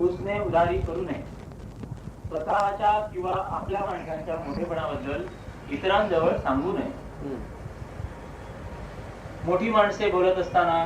उसने उदारी करू नये. स्वतःच्या किंवा आपल्या माणसांच्या मोठेपणाबद्दल इतरांजवळ सांगू नये. मोठी माणसे बोलत असताना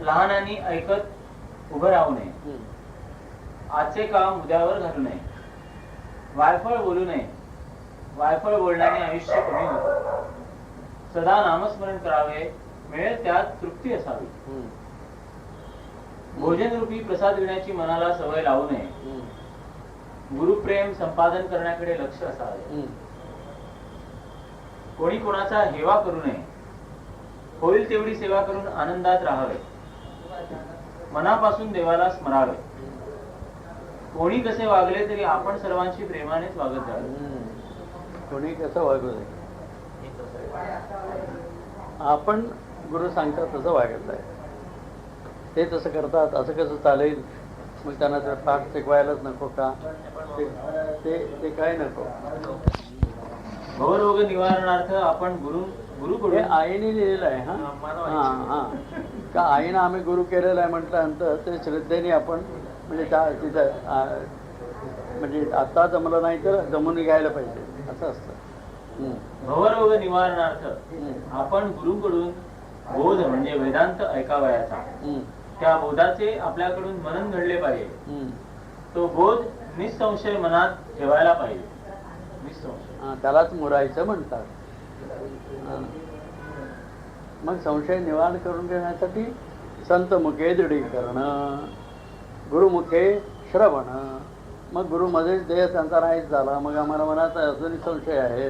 लहानांनी ऐकत उभं राहू नये. आजचे काम उद्यावर घालू नये. वायफळ बोलू नये. वायफळ बोलण्याने आयुष्य कमी होत. सदा नामस्मरण करावे. मिळेल त्यात तृप्ती असावी. भोजन रूपी प्रसाद घेण्याची मनाला सवय लावू नये. गुरुप्रेम संपादन करण्याकडे लक्ष असावे. कोणी कोणाचा हेवा करू नये. होईल तेवढी सेवा करून आनंदात राहावे. मनापासून देवाला स्मरावे. कोणी कसे वागले तरी आपण सर्वांशी प्रेमानेच वागत जावे. कोणी कसं वागू दे आपण गुरु सांगतात तसं वागायचं आहे ते तसं करतात असं कसं चालेल? मग त्यांना तर पाठ शिकवायलाच नको का? ते- ते ते काय नको? भवरोग निवारणार्थ आपण गुरु गुरुकडून आईने लिहिलेलं आहे हा? हा हा का आईनं आम्ही गुरु केलेलं आहे म्हटल्यानंतर ते श्रद्धेने आपण म्हणजे त्या तिथं म्हणजे आता जमलं नाही तर जमून घ्यायला पाहिजे असं असतं. भवरोग निवारणार्थ. आपण गुरुकडून बोध म्हणजे वेदांत ऐकावयाचा. त्या बोधाचे आपल्याकडून मनन घडले पाहिजे. तो बोध निसंशय मनात ठेवायला पाहिजे. निसंशय. त्यालाच मुरायचं म्हणतात. मग संशय निवारण करून घेण्यासाठी संत मुखे दृढीकरण गुरुमुखे श्रवण मग गुरुमध्येच देह त्यांचा नाहीच झाला मग आम्हाला मनात अजूनही संशय आहे.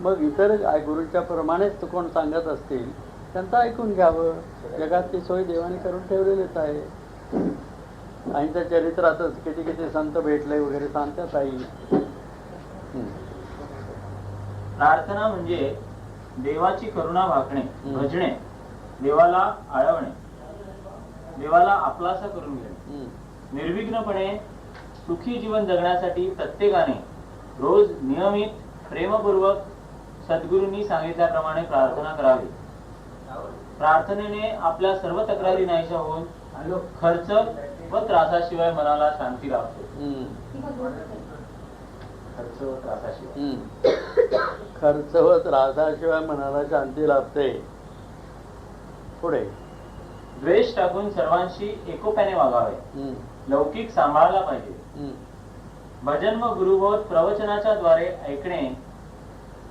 मग इतर गुरूंच्या प्रमाणेच तो कोण सांगत असतील त्यांचं ऐकून घ्यावं जगात ती सोय देवाने करून ठेवलेलीच आहे आईच्या चरित्रातच किती किती संत भेटले वगैरे सांगतात आई. प्रार्थना म्हणजे देवाची करुणा भाकणे. भजणे देवाला आळवणे देवाला आपलासा करून घेणे. निर्विघ्नपणे सुखी जीवन जगण्यासाठी प्रत्येकाने रोज नियमित प्रेमपूर्वक सद्गुरूंनी सांगितल्याप्रमाणे प्रार्थना करावी प्रार्थनेने आपल्या सर्व तक्रारी नाहीशा होऊन खर्च व त्रासाशिवाय मनाला शांती लाभते. खर्च व त्रासाशिवाय हम्म. खर्च व त्रासाशिवाय मनाला शांती लाभते पुढे द्वेष टाकून सर्वांशी एकोप्याने वागावे. लौकिक सांभाळला पाहिजे हम्म. भजन व गुरुबोध प्रवचनाच्या द्वारे ऐकणे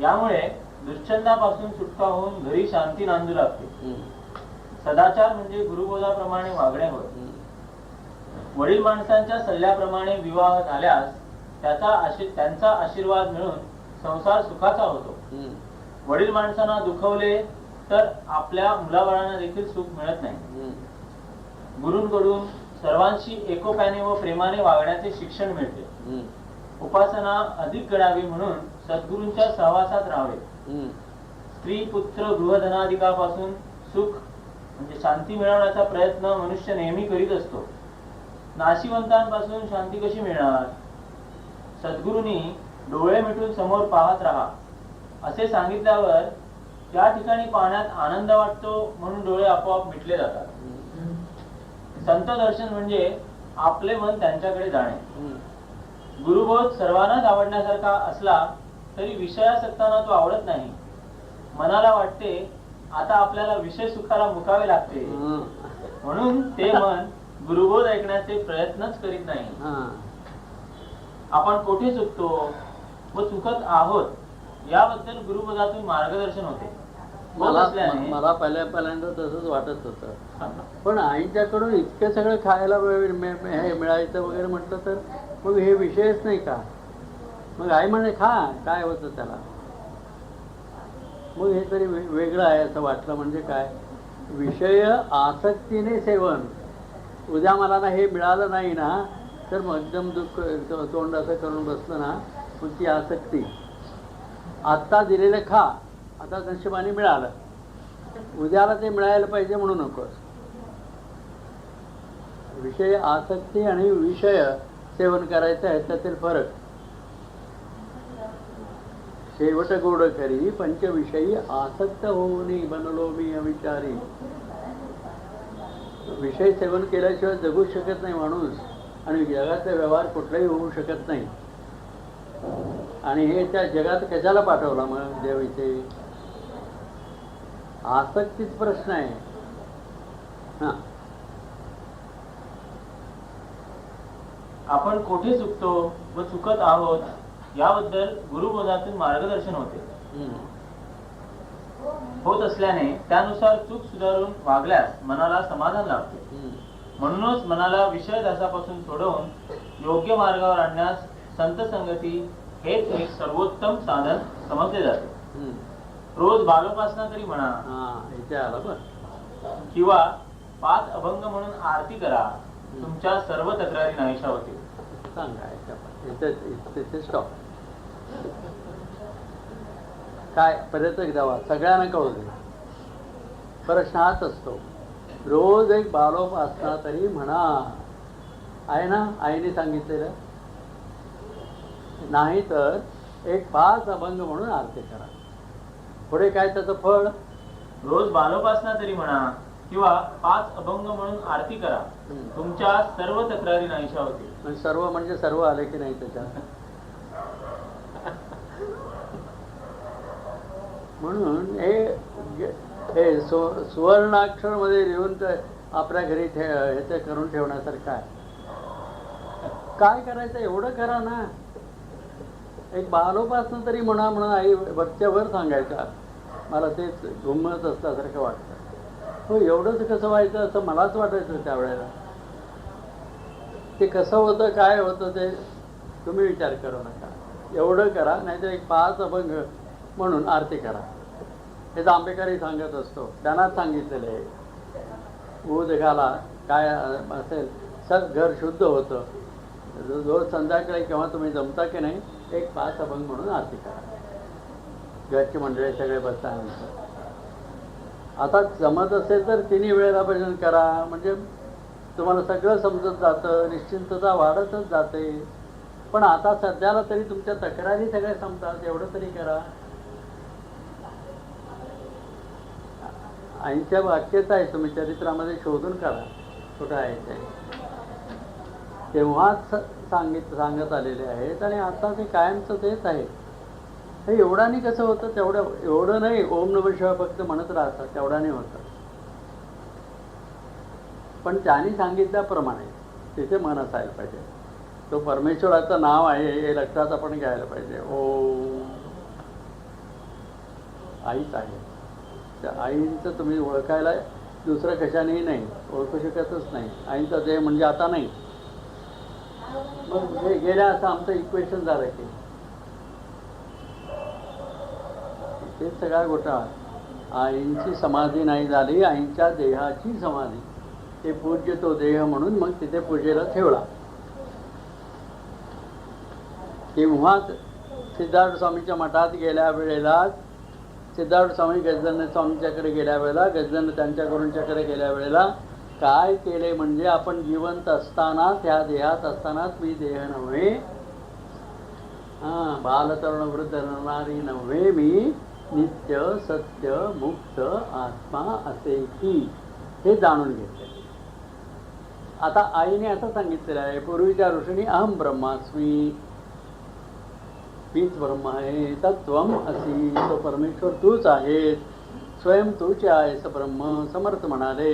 यामुळे दुश्चंदापासून सुटका होऊन घरी शांती नांदू लागते. सदाचार म्हणजे गुरुबोधाप्रमाणे वागणे हम्म. वडील माणसांच्या सल्ल्याप्रमाणे विवाह झाल्यास त्याचा त्यांचा आशीर्वाद मिळून संसार सुखाचा होतो. वडील माणसांना दुखवले तर आपल्या मुलाबाळांना देखील सुख मिळत नाही. गुरूंकडून सर्वांशी एकोप्याने व प्रेमाने वागण्याचे शिक्षण मिळते. उपासना अधिक घडावी म्हणून सद्गुरूंच्या सहवासात राहावे. स्त्री पुत्र गृहधनाधिकापासून सुख म्हणजे शांती मिळवण्याचा प्रयत्न मनुष्य नेहमी करीत असतो. नाशिवंतांपासून शांती कशी मिळणार? सद्गुरूंनी डोळे मिटून समोर पाहत राहा. असे सांगितल्यावर त्या ठिकाणी पाहण्यात आनंद वाटतो म्हणून डोळे आपोआप मिटले जातात. संत दर्शन म्हणजे आपले मन त्यांच्याकडे जाणे. हम्म. गुरुबोध सर्वांनाच आवडण्यासारखा असला तरी विषयासक्तांना तो आवडत नाही. मनाला वाटते आता आपल्याला विषय सुखाला मुकावे लागते. म्हणून ते मन गुरुबोध ऐकण्याचे प्रयत्नच करीत नाही. आपण कोठे चुकतो व चुकत आहोत याबद्दल गुरुबोधातून मार्गदर्शन होते. मला मला पहिल्या पहिल्यांदा तसंच वाटत होतं. पण आईच्याकडून इतकं सगळं खायला मिळ- मिळ- मिळ- हे मिळायचं वगैरे म्हटलं तर मग हे विषयच नाही का? मग आई म्हणे खा काय होतं त्याला? मग हे तरी वेगळं आहे असं वाटलं म्हणजे काय? विषय आसक्तीने सेवन. उद्या मला ना हे मिळालं नाही ना तर मग एकदम दुःख तोंड असं करून बसलं ना मग ती आसक्ती. आत्ता दिलेलं खा आता नशिबाने मिळालं. उद्याला ते मिळायला पाहिजे म्हणू नकोस. विषय आसक्ती आणि विषय सेवन करायचं आहे त्यातील फरक. शेवट गोड करी पंचविषयी आसक्त होऊन बनलो मी अविचारी. विषय सेवन केल्याशिवाय जगू शकत नाही माणूस आणि जगाचा व्यवहार कुठलाही होऊ शकत नाही. आणि हे त्या जगात कशाला पाठवला मग देव इथे आसक्तीच प्रश्न आहे. हां. आपण कोठे चुकतो व चुकत आहोत? याबद्दल गुरुबोधातून मार्गदर्शन होते. होत असल्याने त्यानुसार चूक सुधारून वागल्यास मनाला समाधान लाभते. म्हणूनच मनाला विषय दासापासून सोडवून योग्य मार्गावर आणण्यास संत संगती हेच एक सर्वोत्तम साधन समजले जाते. रोज बालोपासना तरी म्हणा किंवा पाच अभंग म्हणून आरती करा तुमच्या सर्व तक्रारी नाहीशा होतील. काय? पर्यटक जावा सगळ्यांना कळू दे. प्रश्न हाच असतो. रोज एक बालोप असला तरी म्हणा. आहे ना? आईने सांगितलेलं? नाही तर एक पाच अभंग म्हणून आरती करा. पुढे काय त्याचं फळ? रोज बालोपासना तरी म्हणा किंवा पाच अभंग म्हणून आरती करा. तुमच्या सर्व तक्रारी नाहीशा होतील. म्हणजे सर्व म्हणजे सर्व आले की नाही त्याच्यात? म्हणून हे हे सु सुवर्णाक्षरमध्ये लिहून तर आपल्या घरी ठे ह्याचं करून ठेवण्यासारखं आहे. काय करायचं एवढं करा ना. एक बालोपासनं तरी म्हणा म्हणून आई वरच्यावर सांगायचा. मला तेच घुमत असल्यासारखं वाटतं. हो एवढंच कसं व्हायचं असं मलाच वाटायचं त्यावेळेला. ते कसं होतं काय होतं ते तुम्ही विचार करू नका. एवढं करा नाहीतर एक पाच अभंग म्हणून आरती करा. हे आंबेकरही सांगत असतो. त्यांनाच सांगितलेलं आहे. ऊद घाला काय असेल सग घर शुद्ध होतं. रोज संध्याकाळी केव्हा तुम्ही जमता की नाही एक पाच अभंग म्हणून आरती करा. घरची मंडळी सगळे बसल्यानंतर आता जमत असेल तर तिन्ही वेळेला भजन करा. म्हणजे तुम्हाला सगळं समजत जातं निश्चिंतता वाढतच जाते. पण आता सध्याला तरी तुमच्या तक्रारी सगळ्या संपतात. एवढं तरी करा. आईच्या वाक्यच आहे तुम्ही चरित्रामध्ये शोधून काढा कुठं आहे ते. तेव्हाच सांगित सांगत आलेले आहेत आणि आता ते कायमचं तेच आहे. हे एवढाने कसं होतं? तेवढं एवढं नाही ओम नम शिवाय फक्त म्हणत राहतात तेवढाने होतं. पण त्यांनी सांगितल्याप्रमाणे तिथे मन असायला पाहिजे. तो परमेश्वराचं नाव आहे हे लक्षात आपण घ्यायला पाहिजे. ओम. आईच आहे. त्या आईचं तुम्ही ओळखायला दुसरं कशानेही नाही ओळखू शकतच नाही. आईचा देह म्हणजे आता नाही. मग हे गेल्या असं आमचं इक्वेशन झालं की. ते सगळा घोटाळा आईंची समाधी नाही झाली आईंच्या देहाची समाधी. ते पूज्य तो देह म्हणून मग तिथे पूजेला ठेवला. तेव्हाच सिद्धार्थ स्वामीच्या मठात गेल्या वेळेला सिद्धार्थ स्वामी गजदन स्वामीच्याकडे गेल्या वेळेला गजदन त्यांच्या गुरूंच्याकडे गेल्या वेळेला काय केले म्हणजे आपण जिवंत असतानाच ह्या देहात असतानाच मी देह नव्हे हां बालतरुण वृद्ध नरणारी नव्हे मी नित्य सत्य मुक्त आत्मा असे की हे जाणून घेतले. आता आईने असं सांगितलेलं आहे पूर्वीच्या ऋषीने अहम ब्रह्मास्मी मीच ब्रह्म आहे तत्वम असी तो परमेश्वर तूच आहेस. स्वयं तूच आहेस ब्रह्म समर्थ म्हणाले.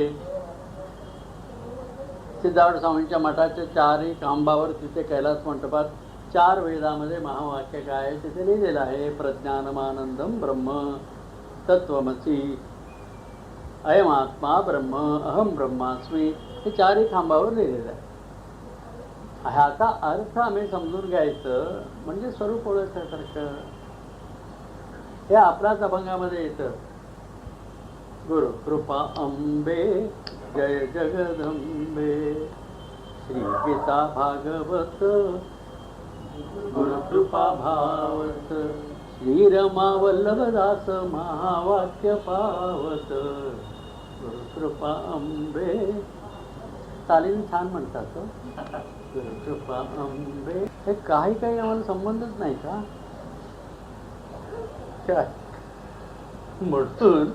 सिद्धार्थ स्वामींच्या मठाच्या चारही खांबावर तिथे कैलास मंडपात चार वेदामध्ये महावाक्य काय तिथे लिहिलेलं आहे? प्रज्ञानमानंदम ब्रह्म तत्वमसी अयम आत्मा ब्रह्म अहम ब्रह्मास्मी हे चारही खांबावर लिहिलेलं आहे. ह्याचा अर्थ आम्ही समजून घ्यायचं म्हणजे स्वरूप ओळखल्यासारखं. हे आपल्याच अभंगामध्ये येतं. गुरु कृपा अंबे जय जगदंबे. श्री गीता भागवत गुरु कृपा भावत. श्री वल्लभदास महावाक्य पावत. गुरु कृपा अंबे. तालीम छान म्हणतात हो. हे काही काही आम्हाला संबंधच नाही का? काय? म्हणून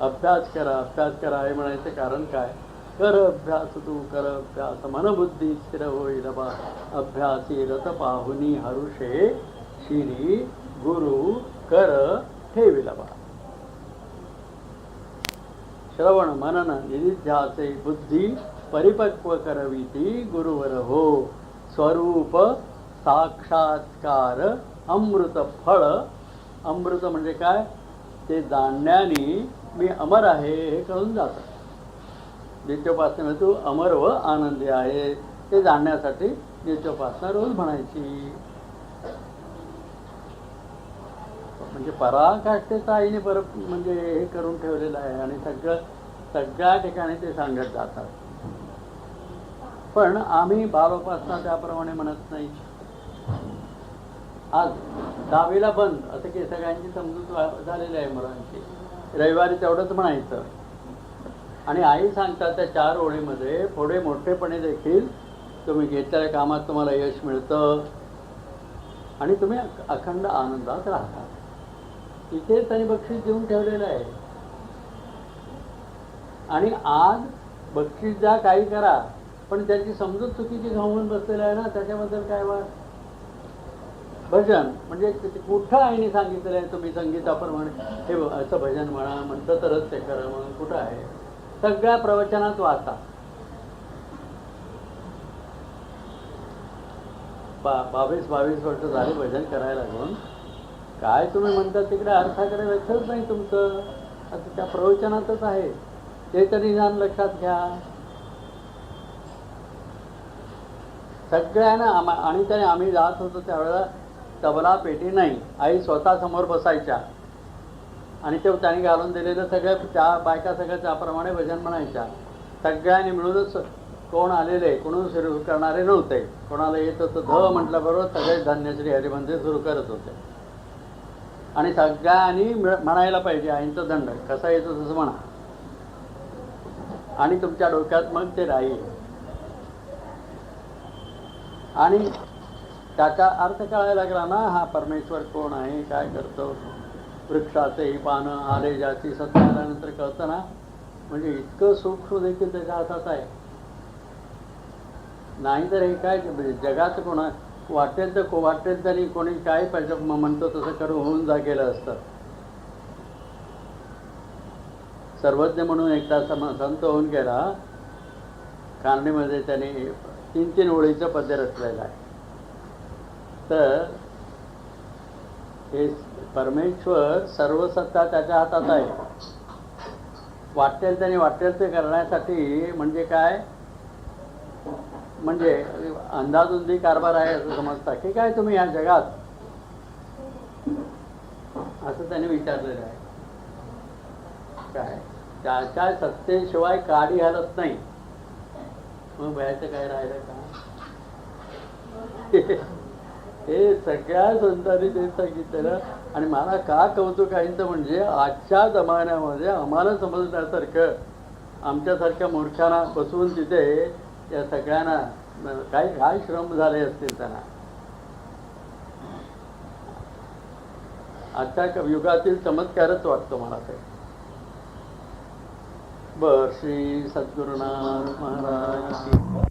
अभ्यास करा अभ्यास करा हे म्हणायचं कारण काय? कर अभ्यास तू कर अभ्यास. मनबुद्धी स्थिर होईल बा. अभ्यासी रत पाहुनी हरुषे श्री गुरु कर ठेविल बा. श्रवण मनन निधिध्यासे बुद्धी परिपक्व करविती गुरुवर हो स्वरूप साक्षात्कार अमृत फळ। अमृत म्हणजे काय? ते जाणण्याने मी अमर आहे हे कळून जातं. नित्योपासना तू अमर व आनंदी आहे. ते जाणण्यासाठी नित्योपासना रोज म्हणायची. म्हणजे पराकाष्ठेचा आईने पर म्हणजे हे करून ठेवलेलं आहे आणि सगळं सगळ्या ठिकाणी ते सांगत जातात. पण आम्ही बालोपासना त्याप्रमाणे म्हणत नाही. आज दहावीला बंद असं की सगळ्यांची समजूत झालेली आहे मुलांची. रविवारी तेवढंच म्हणायचं. आणि आई सांगतात त्या चार ओळीमध्ये थोडे मोठेपणे देखील तुम्ही घेतलेल्या कामात तुम्हाला यश मिळतं. आणि तुम्ही अखंड आनंदात राहता. तिथे त्यांनी बक्षीस देऊन ठेवलेलं आहे. आणि आज बक्षीस द्या काही करा. पण त्याची समजूत चुकीची घालून बसलेली आहे ना त्याच्याबद्दल काय वाद भजन म्हणजे कुठं आईने सांगितलेलं आहे तुम्ही संगीताप्रमाणे हे असं भजन म्हणा म्हणतं तरच ते करा म्हणून कुठं आहे? सगळ्या प्रवचनात वाचा. बा बावीस बावीस वर्ष झाले भजन करायला लागून काय तुम्ही म्हणता तिकडे अर्थाकडे लक्षच नाही तुमचं. असं त्या प्रवचनातच आहे. ते तरी ज्ञान लक्षात घ्या. सगळ्यांना आम्हा आणि त्याने आम्ही जात होतो त्यावेळेला तबला पेटी नाही. आई स्वतः समोर बसायच्या. आणि ते त्याने घालून दिलेलं सगळ्या त्या बायका सगळ्या त्याप्रमाणे भजन म्हणायच्या. सगळ्यांनी मिळूनच कोण आलेले कोण सुरू करणारे नव्हते. कोणाला येत होतं ध म्हटल्याबरोबर सगळे धन्यश्री हरिमंदिर सुरू करत होते. आणि सगळ्यांनी मिळ- म्हणायला पाहिजे आईंचा दंड. कसा येतो तसं म्हणा. आणि तुमच्या डोक्यात मग ते राहील. आणि त्याचा अर्थ कळायला लागला ना हा परमेश्वर कोण आहे काय करतो? वृक्षाचे पानं आले ज्याची सत्ता आल्यानंतर कळतं ना? म्हणजे इतकं सूक्ष्म देखील त्याच्या हातात आहे. नाही तर हे काय म्हणजे जगात कोणा वाटेल तर को वाटेल तरी कोणी काय पाहिजे म्हणतो तसं करून होऊन जा गेलं असतं. सर्वज्ञ म्हणून एकदा सम संत होऊन गेला. कारणीमध्ये त्याने तीन तीन ओळीचं पद्य रचलेलं आहे. तर हे परमेश्वर सर्व सत्ता त्याच्या हातात आहे. वाटेल त्याने वाटेल ते करण्यासाठी म्हणजे काय? म्हणजे अंदाजुंदी कारभार आहे असं समजता. की काय तुम्ही या जगात. असं त्याने विचारलेलं आहे. काय? त्याच्या सत्तेशिवाय काडी हलत नाही. मग भयाचं काय राहिलं का? हे सगळ्या संतांनी ते सांगितलेलं आणि मला का कौतुक आहे तर म्हणजे आजच्या जमान्यामध्ये आम्हाला समजण्यासारखं आमच्यासारख्या मूर्खांना बसवून तिथे या सगळ्यांना काय काय श्रम झाले असतील त्यांना? आजच्या युगातील चमत्कारच वाटतो मला ते. बर श्री सद्गुरुनाथ महाराज की।